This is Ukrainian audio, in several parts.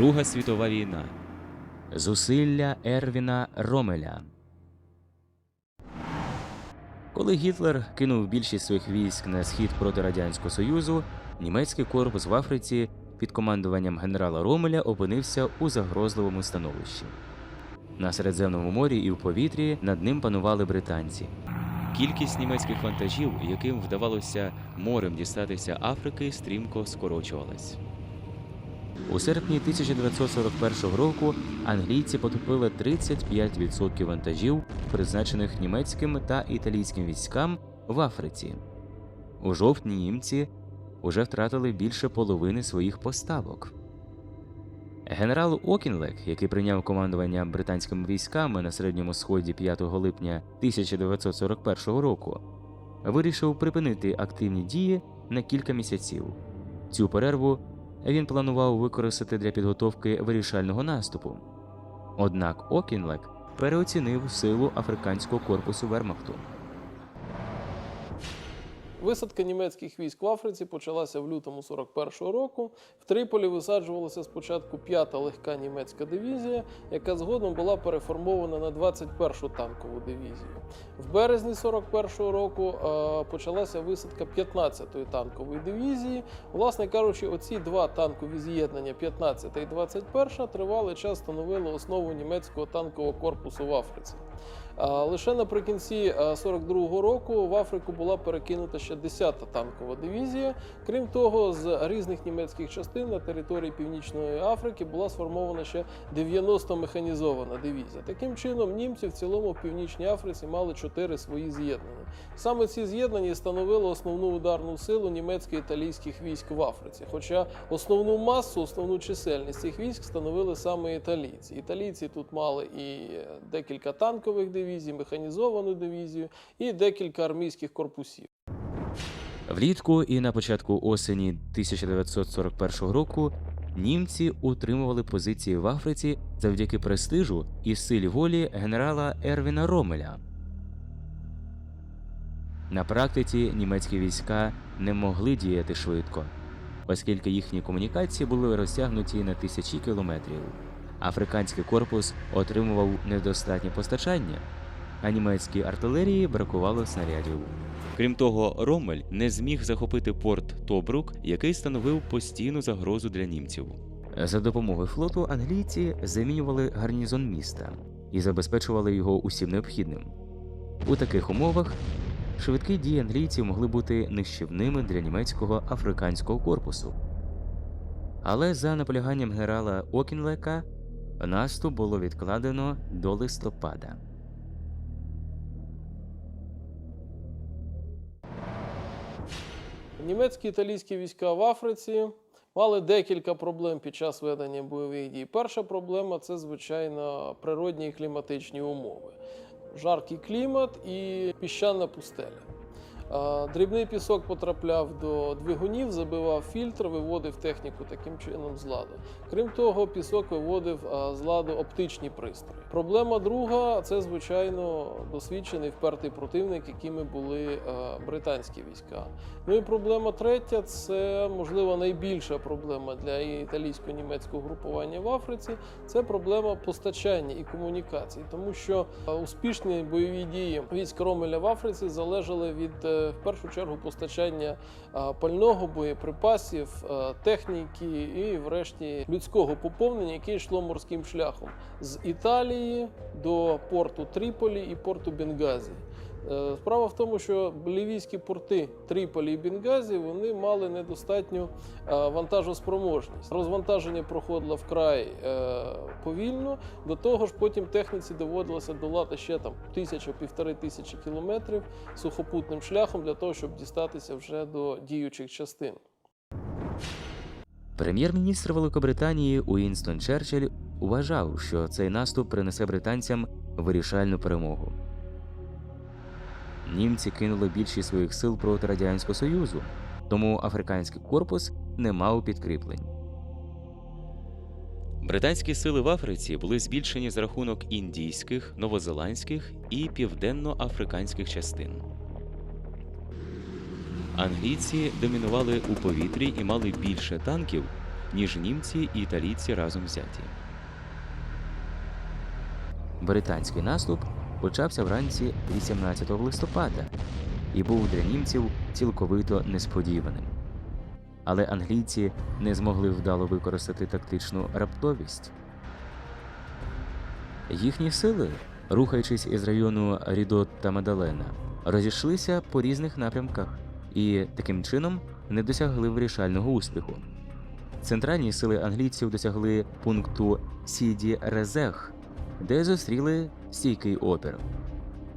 Друга світова війна. Зусилля Ервіна Ромеля. Коли Гітлер кинув більшість своїх військ на схід проти Радянського Союзу, німецький корпус в Африці під командуванням генерала Ромеля опинився у загрозливому становищі. На Середземному морі і в повітрі над ним панували британці. Кількість німецьких вантажів, яким вдавалося морем дістатися Африки, стрімко скорочувалась. У серпні 1941 року англійці потопили 35% вантажів, призначених німецьким та італійським військам в Африці. У жовтні німці уже втратили більше половини своїх поставок. Генерал Окінлек, який прийняв командування британськими військами на середньому сході 5 липня 1941 року, вирішив припинити активні дії на кілька місяців. Цю перерву він планував використати для підготовки вирішального наступу. Однак Окінлек переоцінив силу африканського корпусу Вермахту. Висадка німецьких військ в Африці почалася в лютому 41-го року. В Триполі висаджувалася спочатку 5-та легка німецька дивізія, яка згодом була переформована на 21-шу танкову дивізію. В березні 41-го року е, почалася висадка 15-ї танкової дивізії. Власне кажучи, оці два танкові з'єднання, 15 та і 21, тривалий час становили основу німецького танкового корпусу в Африці. Лише наприкінці е, 42-го року в Африку була перекинута ще 10-та танкова дивізія. Крім того, з різних німецьких частин на території Північної Африки була сформована ще 90 механізована дивізія. Таким чином, німці в цілому в Північній Африці мали чотири свої з'єднання. Саме ці з'єднання становили основну ударну силу німецько-італійських військ в Африці. Хоча основну масу, основну чисельність цих військ становили саме італійці. Італійці тут мали і декілька танкових дивізій, механізовану дивізію і декілька армійських корпусів. Влітку і на початку осені 1941 року німці утримували позиції в Африці завдяки престижу і силі волі генерала Ервіна Ромеля. На практиці німецькі війська не могли діяти швидко, оскільки їхні комунікації були розтягнуті на тисячі кілометрів. Африканський корпус отримував недостатнє постачання, а німецькій артилерії бракувало снарядів. Крім того, Ромель не зміг захопити порт Тобрук, який становив постійну загрозу для німців. За допомогою флоту англійці замінювали гарнізон міста і забезпечували його усім необхідним. У таких умовах швидкі дії англійців могли бути нищівними для німецького африканського корпусу. Але за наполяганням генерала Окінлека наступ було відкладено до листопада. Німецькі і італійські війська в Африці мали декілька проблем під час ведення бойових дій. Перша проблема це, звичайно, природні і кліматичні умови. Жаркий клімат і піщана пустеля. Дрібний пісок потрапляв до двигунів, забивав фільтр, виводив техніку таким чином з ладу. Крім того, пісок виводив з ладу оптичні пристрої. Проблема друга це, звичайно, досвідчений впертий противник, якими були британські війська. Ну і проблема третя це можливо найбільша проблема для італійсько-німецького групування в Африці. Це проблема постачання і комунікацій, тому що успішні бойові дії військ Ромеля в Африці залежали від е, в першу чергу постачання е, пального, боєприпасів, е, техніки і, врешті, людського поповнення, яке йшло морським шляхом з Італії до порту Тріполі і порту Бенгазі. Е, Справа в тому, що лівійські порти Тріполі і Бенгазі вони мали недостатню е, вантажоспроможність. Розвантаження проходило вкрай е, повільно. До того ж, потім техніці доводилося долати ще там тисячу-півтори тисячі кілометрів сухопутним шляхом для того, щоб дістатися вже до діючих частин. Прем'єр-міністр Великобританії Уінстон Черчилль вважав, що цей наступ принесе британцям вирішальну перемогу. Німці кинули більшість своїх сил проти Радянського Союзу, тому африканський корпус не мав підкріплень. Британські сили в Африці були збільшені за рахунок індійських, новозеландських і південно-африканських частин. Англійці домінували у повітрі і мали більше танків, ніж німці і італійці разом взяті. Британський наступ почався вранці 18 листопада і був для німців цілковито несподіваним. Але англійці не змогли вдало використати тактичну раптовість. Їхні сили, рухаючись із району Рідот та Мадалена, розійшлися по різних напрямках і таким чином не досягли вирішального успіху. Центральні сили англійців досягли пункту Сіді Резех, де зустріли стійкий опір.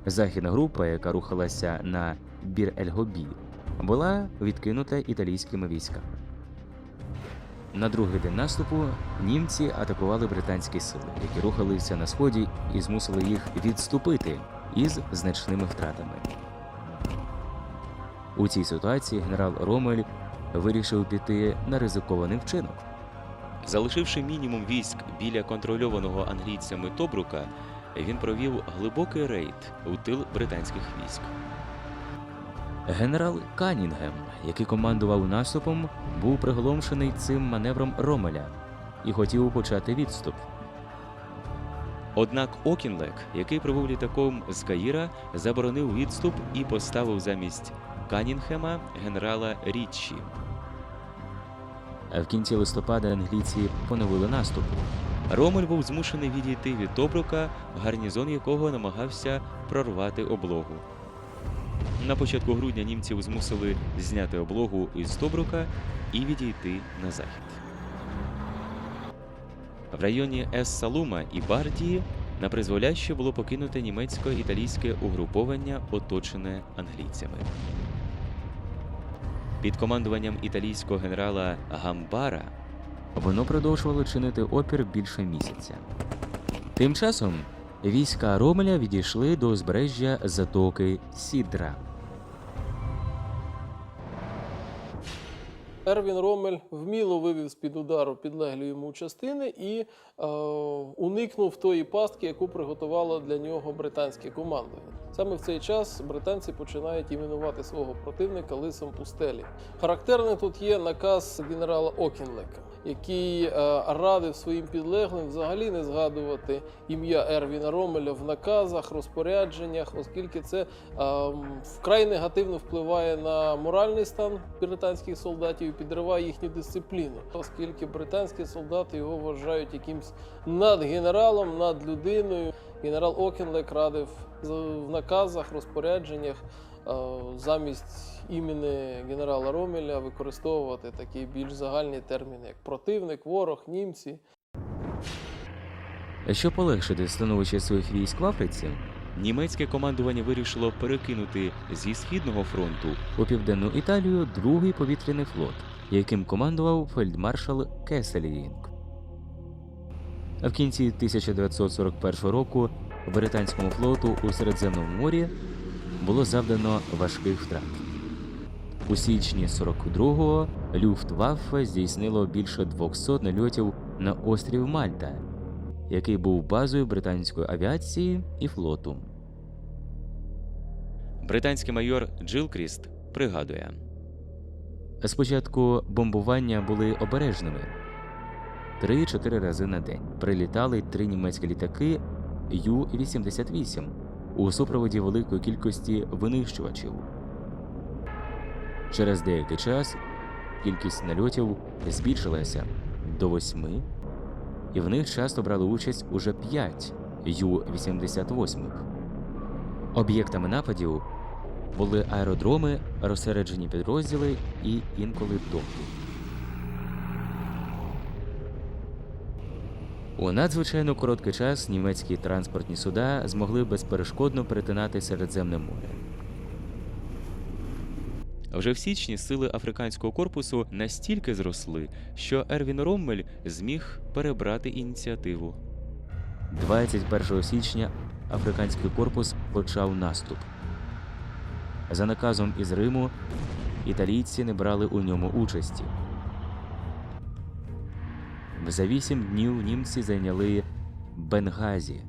Західна група, яка рухалася на Бір-Ель-Гобі, була відкинута італійськими військами. На другий день наступу німці атакували британські сили, які рухалися на сході і змусили їх відступити із значними втратами. У цій ситуації генерал Ромель вирішив піти на ризикований вчинок. Залишивши мінімум військ біля контрольованого англійцями Тобрука, він провів глибокий рейд у тил британських військ. Генерал Канінгем, який командував наступом, був приголомшений цим маневром Ромеля і хотів почати відступ. Однак Окінлек, який прибув літаком з Каїра, заборонив відступ і поставив замість Канінгема генерала Річчі. В кінці листопада англійці поновили наступ. Ромель був змушений відійти від Тобрука, гарнізон якого намагався прорвати облогу. На початку грудня німців змусили зняти облогу із Тобрука і відійти на захід. В районі Ес-Салума і Бардії на призволяще було покинуте німецько-італійське угруповання, оточене англійцями. Під командуванням італійського генерала Гамбара воно продовжувало чинити опір більше місяця. Тим часом війська Ромеля відійшли до узбережжя затоки Сідра. Ервін Ромель вміло вивів з-під удару підлеглі йому частини і е, уникнув тої пастки, яку приготувало для нього британське командування. Саме в цей час британці починають іменувати свого противника лисом пустелі. Характерним тут є наказ генерала Окінлека, який е, радив своїм підлеглим взагалі не згадувати ім'я Ервіна Ромеля в наказах, розпорядженнях, оскільки це е, вкрай негативно впливає на моральний стан британських солдатів підриває їхню дисципліну, оскільки британські солдати його вважають якимсь надгенералом, над людиною. Генерал Окінлек радив в наказах, розпорядженнях е, замість імені генерала Ромеля використовувати такі більш загальні терміни, як противник, ворог, німці. Щоб полегшити становище своїх військ в Африці, німецьке командування вирішило перекинути зі східного фронту у південну Італію другий повітряний флот, яким командував фельдмаршал Кеселінг. А в кінці 1941 року британському флоту у Середземному морі було завдано важких втрат. У січні 42-го Люфтваффе здійснило більше 200 нальотів на острів Мальта, який був базою британської авіації і флоту. Британський майор Джилкріст пригадує: спочатку бомбування були обережними. Три-чотири рази на день прилітали три німецькі літаки Ю-88 у супроводі великої кількості винищувачів. Через деякий час кількість нальотів збільшилася до восьми, і в них часто брали участь уже п'ять Ю-88. Об'єктами нападів були аеродроми, розсереджені підрозділи і інколи доки. У надзвичайно короткий час німецькі транспортні суда змогли безперешкодно перетинати Середземне море. Вже в січні сили африканського корпусу настільки зросли, що Ервін Роммель зміг перебрати ініціативу. 21 січня африканський корпус почав наступ. За наказом із Риму італійці не брали у ньому участі. За вісім днів німці зайняли Бенгазі.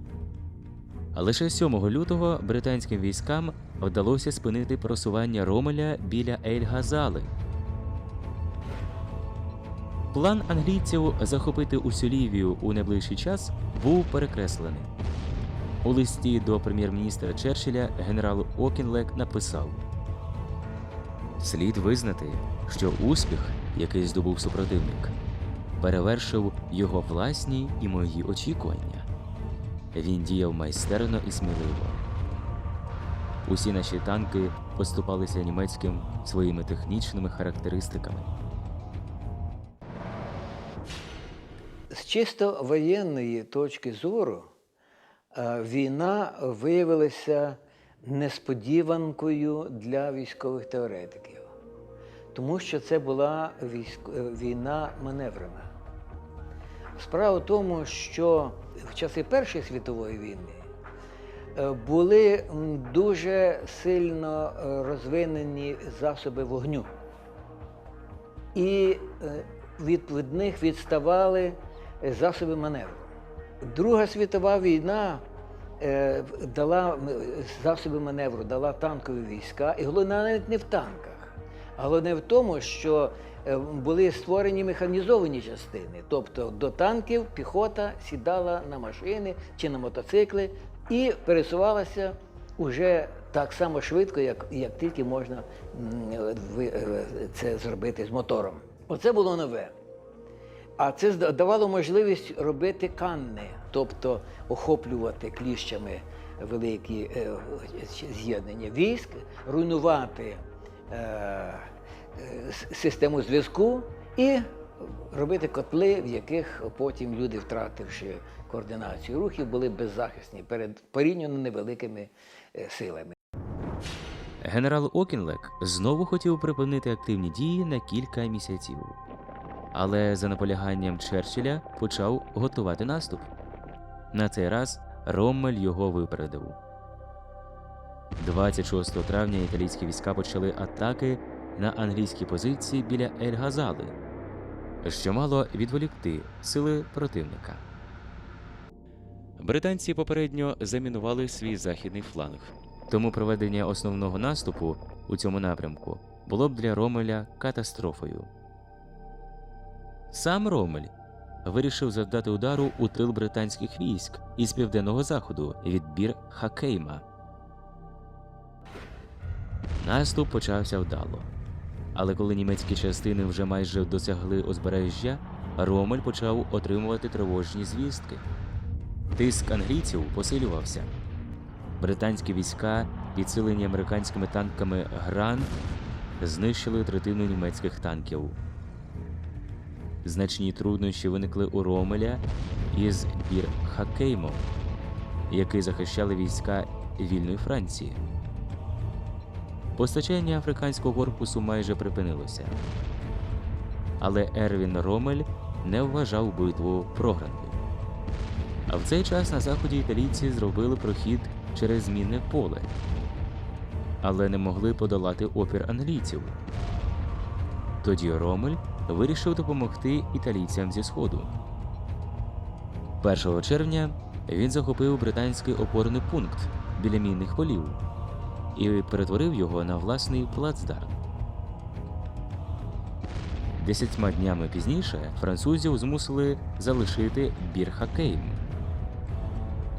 А лише 7 лютого британським військам вдалося спинити просування Ромеля біля Ель-Газали. План англійців захопити усю Лівію у найближчий час був перекреслений. У листі до прем'єр-міністра Черчилля генерал Окінлек написав: Слід визнати, що успіх, який здобув супротивник, перевершив його власні і мої очікування. Він діяв майстерно і сміливо. Усі наші танки поступалися німецьким своїми технічними характеристиками. З чисто воєнної точки зору е, війна виявилася несподіванкою для військових теоретиків, тому що це була військ... е, війна маневрена. Справа в тому, що в часи Першої світової війни були дуже сильно е, розвинені засоби вогню. І е, від них відставали е, засоби маневру. Друга світова війна е, дала засоби маневру, дала танкові війська, і головне навіть не в танках, головне в тому, що е, були створені механізовані частини. Тобто до танків піхота сідала на машини чи на мотоцикли і пересувалася уже так само швидко, як, як тільки можна е, це зробити з мотором. Оце було нове. А це давало можливість робити канни, тобто охоплювати кліщами великі е, з'єднання військ, руйнувати е, систему зв'язку і робити котли, в яких потім люди, втративши координацію рухів, були беззахисні перед порівняно невеликими е, силами. Генерал Окінлек знову хотів припинити активні дії на кілька місяців, але за наполяганням Черчилля почав готувати наступ. На цей раз Роммель його випередив. 26 травня італійські війська почали атаки на англійські позиції біля Ель-Газали, що мало відволікти сили противника. Британці попередньо замінували свій західний фланг. Тому проведення основного наступу у цьому напрямку було б для Ромеля катастрофою. Сам Ромель вирішив завдати удару у тил британських військ із південного заходу від бір Хакейма. Наступ почався вдало. Але коли німецькі частини вже майже досягли узбережжя, Ромель почав отримувати тривожні звістки. Тиск англійців посилювався. Британські війська, підсилені американськими танками Гран, знищили третину німецьких танків. Значні труднощі виникли у Ромеля із бір Хакеймом, який захищали війська вільної Франції. Постачання африканського корпусу майже припинилося. Але Ервін Ромель не вважав битву програною. А в цей час на заході італійці зробили прохід через змінне поле, але не могли подолати опір англійців. Тоді Ромель вирішив допомогти італійцям зі сходу. 1 червня він захопив британський опорний пункт біля мінних полів і перетворив його на власний плацдарм. Десятьма днями пізніше французів змусили залишити Бірхакейм.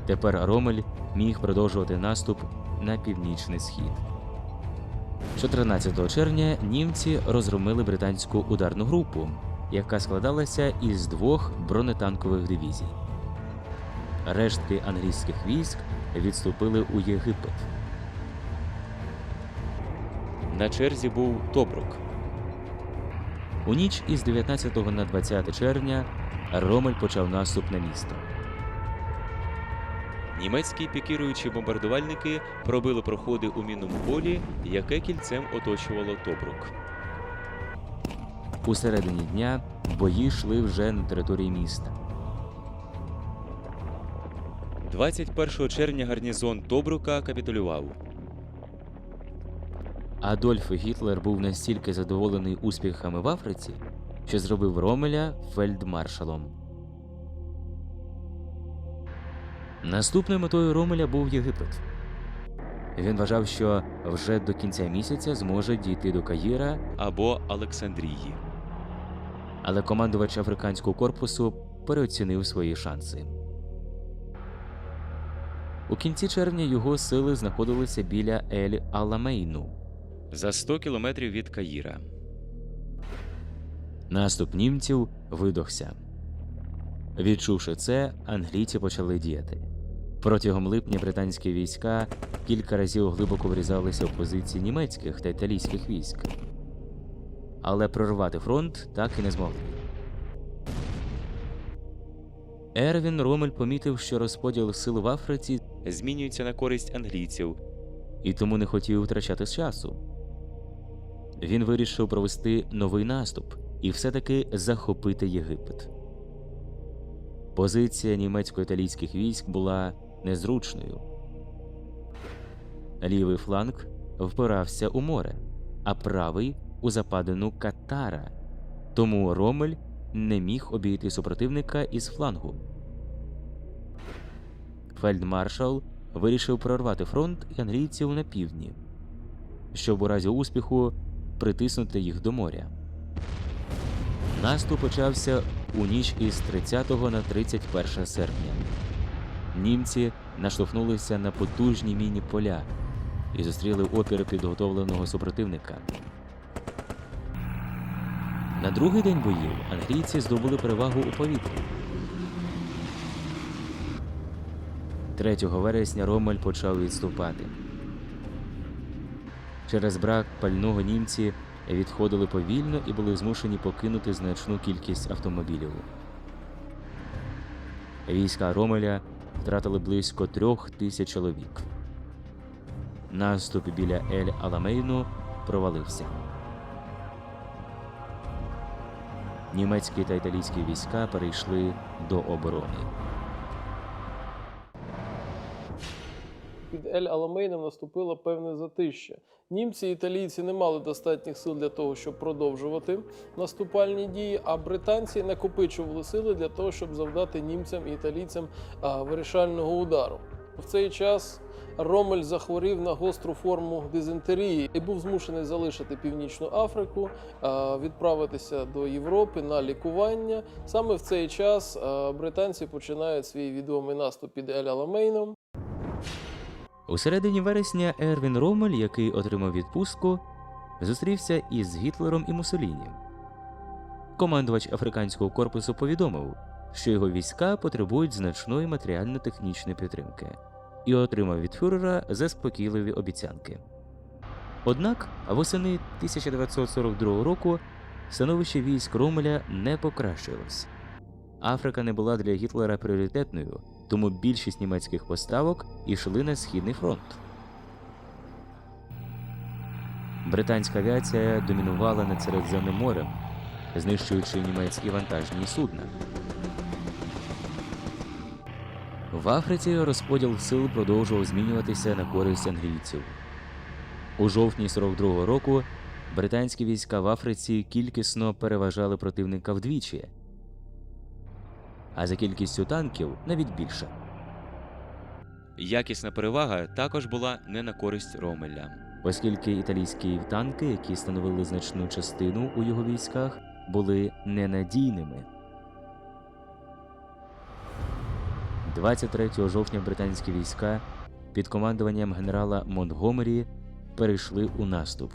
Тепер Ромель міг продовжувати наступ на північний схід. 14 червня німці розгромили британську ударну групу, яка складалася із двох бронетанкових дивізій. Рештки англійських військ відступили у Єгипет. На черзі був Тобрук. У ніч із 19 на 20 червня Ромель почав наступ на місто. Німецькі пікіруючі бомбардувальники пробили проходи у мінному полі, яке кільцем оточувало Тобрук. У середині дня бої йшли вже на території міста. 21 червня гарнізон Тобрука капітулював. Адольф Гітлер був настільки задоволений успіхами в Африці, що зробив Ромеля фельдмаршалом. Наступною метою Ромеля був Єгипет. Він вважав, що вже до кінця місяця зможе дійти до Каїра або Олександрії. але командувач африканського корпусу переоцінив свої шанси. У кінці червня його сили знаходилися біля Ель Аламейну за 100 кілометрів від Каїра. Наступ німців видохся. Відчувши це, англійці почали діяти. Протягом липня британські війська кілька разів глибоко врізалися в позиції німецьких та італійських військ, але прорвати фронт так і не змогли. Ервін Ромель помітив, що розподіл сил в Африці змінюється на користь англійців, і тому не хотів втрачати часу. Він вирішив провести новий наступ і все-таки захопити Єгипет. Позиція німецько-італійських військ була незручною. Лівий фланг впирався у море, а правий у западину Катара, тому Ромель не міг обійти супротивника із флангу. Фельдмаршал вирішив прорвати фронт англійців на півдні, щоб у разі успіху притиснути їх до моря. Наступ почався у ніч із 30 на 31 серпня. Німці наштовхнулися на потужні міні поля і зустріли опір підготовленого супротивника. На другий день боїв англійці здобули перевагу у повітрі. 3 вересня Ромель почав відступати. Через брак пального німці відходили повільно і були змушені покинути значну кількість автомобілів. Війська Ромеля втратили близько трьох тисяч чоловік. Наступ біля Ель Аламейну провалився. Німецькі та італійські війська перейшли до оборони. Під Ель Аламейном наступило певне затище. Німці і італійці не мали достатніх сил для того, щоб продовжувати наступальні дії, а британці накопичували сили для того, щоб завдати німцям і італійцям вирішального удару. В цей час Ромель захворів на гостру форму дизентерії і був змушений залишити Північну Африку, відправитися до Європи на лікування. Саме в цей час британці починають свій відомий наступ під Ель Аламейном. У середині вересня Ервін Ромель, який отримав відпустку, зустрівся із Гітлером і Муссоліні. Командувач африканського корпусу повідомив, що його війська потребують значної матеріально-технічної підтримки, і отримав від фюрера заспокійливі обіцянки. Однак восени 1942 року становище військ Ромеля не покращилось. Африка не була для Гітлера пріоритетною, тому більшість німецьких поставок йшли на східний фронт. Британська авіація домінувала над Середземним морем, знищуючи німецькі вантажні судна. В Африці розподіл сил продовжував змінюватися на користь англійців. У жовтні 42-го року британські війська в Африці кількісно переважали противника вдвічі, а за кількістю танків навіть більше. Якісна перевага також була не на користь Ромеля, оскільки італійські танки, які становили значну частину у його військах, були ненадійними. 23 жовтня британські війська під командуванням генерала Монтгомері перейшли у наступ.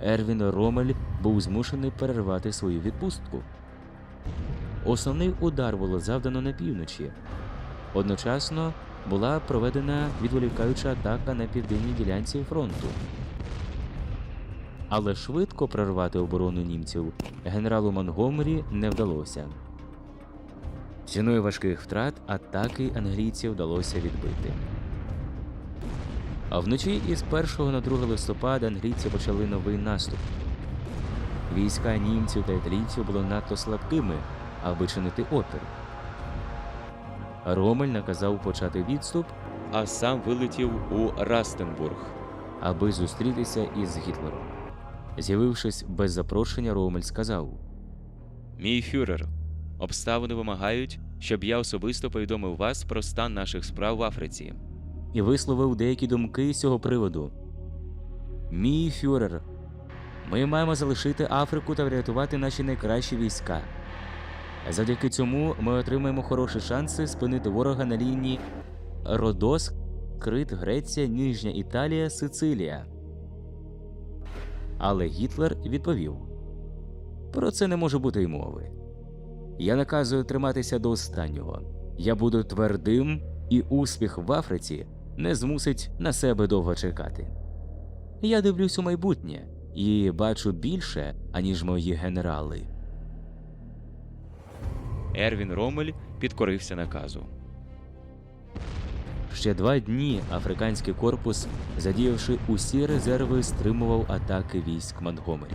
Ервін Ромель був змушений перервати свою відпустку. Основний удар було завдано на півночі. Одночасно була проведена відволікаюча атака на південній ділянці фронту. Але швидко прорвати оборону німців генералу Монгомері не вдалося. Ціною важких втрат атаки англійців вдалося відбити. А вночі із 1 на 2 листопада англійці почали новий наступ. Війська німців та італійців були надто слабкими, аби чинити опір. Ромель наказав почати відступ, а сам вилетів у Растенбург, аби зустрітися із Гітлером. З'явившись без запрошення, Ромель сказав: Мій фюрер, обставини вимагають, щоб я особисто повідомив вас про стан наших справ в Африці. І висловив деякі думки з цього приводу. Мій фюрер, Ми маємо залишити Африку та врятувати наші найкращі війська. Завдяки цьому ми отримаємо хороші шанси спинити ворога на лінії Родос, Крит, Греція, Ніжня Італія, Сицилія. Але Гітлер відповів: Про це не може бути й мови. Я наказую триматися до останнього. Я буду твердим, і успіх в Африці не змусить на себе довго чекати. Я дивлюсь у майбутнє і бачу більше, аніж мої генерали. Ервін Ромель підкорився наказу. Ще два дні африканський корпус, задіявши усі резерви, стримував атаки військ Монтгомері.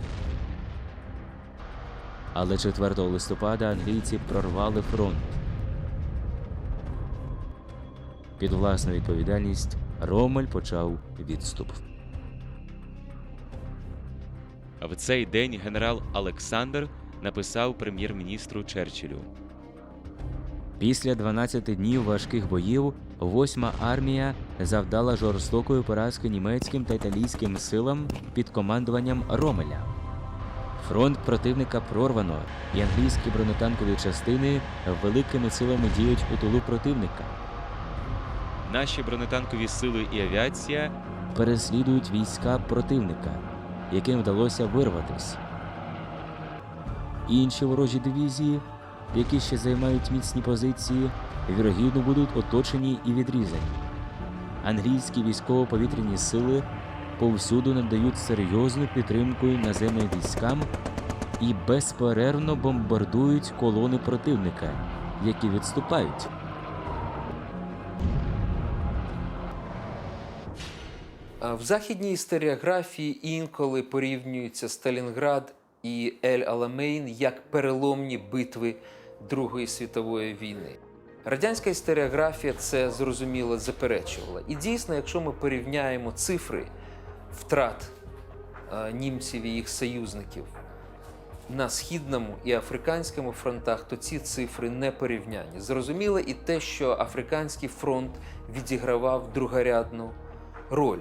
Але 4 листопада англійці прорвали фронт. Під власну відповідальність Ромель почав відступ. В цей день генерал Олександр написав прем'єр-міністру Черчиллю. Після 12 днів важких боїв восьма армія завдала жорстокої поразки німецьким та італійським силам під командуванням Ромеля. Фронт противника прорвано, і англійські бронетанкові частини великими силами діють у тилу противника. Наші бронетанкові сили і авіація переслідують війська противника, яким вдалося вирватись. Інші ворожі дивізії, які ще займають міцні позиції, вірогідно будуть оточені і відрізані. Англійські військово-повітряні сили повсюду надають серйозну підтримку наземним військам і безперервно бомбардують колони противника, які відступають. В західній історіографії інколи порівнюються Сталінград і Ель Аламейн як переломні битви Другої світової війни. Радянська історіографія це зрозуміло заперечувала. І дійсно, якщо ми порівняємо цифри втрат е, німців і їх союзників на східному і африканському фронтах, то ці цифри не порівнянні. Зрозуміло і те, що африканський фронт відігравав другорядну роль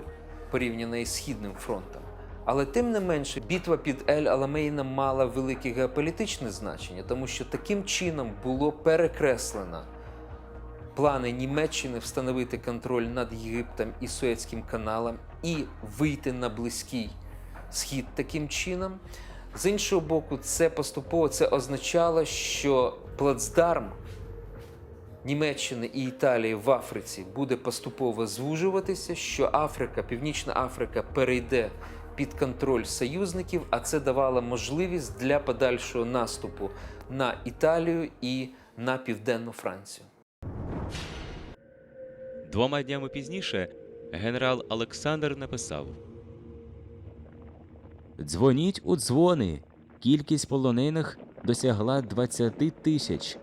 порівняно із східним фронтом. Але тим не менше, битва під Ель Аламейном мала велике геополітичне значення, тому що таким чином було перекреслено плани Німеччини встановити контроль над Єгиптом і Суецьким каналом і вийти на близький схід таким чином. З іншого боку, це поступово це означало, що плацдарм Німеччини і Італії в Африці буде поступово звужуватися, що Африка, Північна Африка перейде під контроль союзників, а це давало можливість для подальшого наступу на Італію і на південну Францію. Двома днями пізніше генерал Олександр написав: Дзвоніть у дзвони. Кількість полонених досягла 20 тисяч.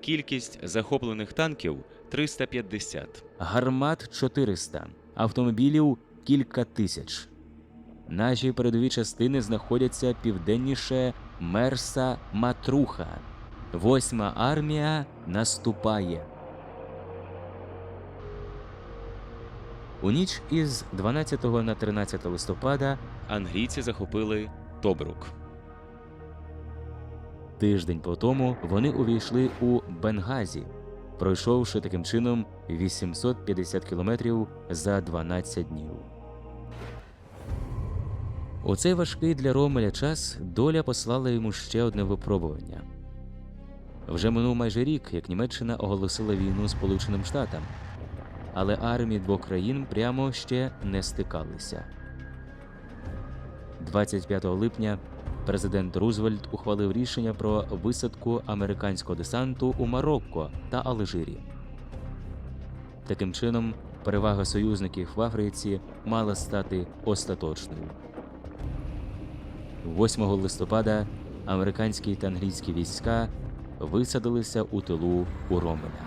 Кількість захоплених танків 350, гармат 400, автомобілів кілька тисяч. Наші передові частини знаходяться південніше Мерса Матруха. Восьма армія наступає. У ніч із 12 на 13 листопада англійці захопили Тобрук. Тиждень по тому вони увійшли у Бенгазі, пройшовши таким чином 850 кілометрів за 12 днів. У цей важкий для Ромеля час доля послала йому ще одне випробування. Вже минув майже рік, як Німеччина оголосила війну Сполученим Штатам, але армії двох країн прямо ще не стикалися. 25 липня президент Рузвельт ухвалив рішення про висадку американського десанту у Марокко та Алжирі. Таким чином, перевага союзників в Африці мала стати остаточною. 8 листопада американські та англійські війська висадилися у тилу у Ромеля.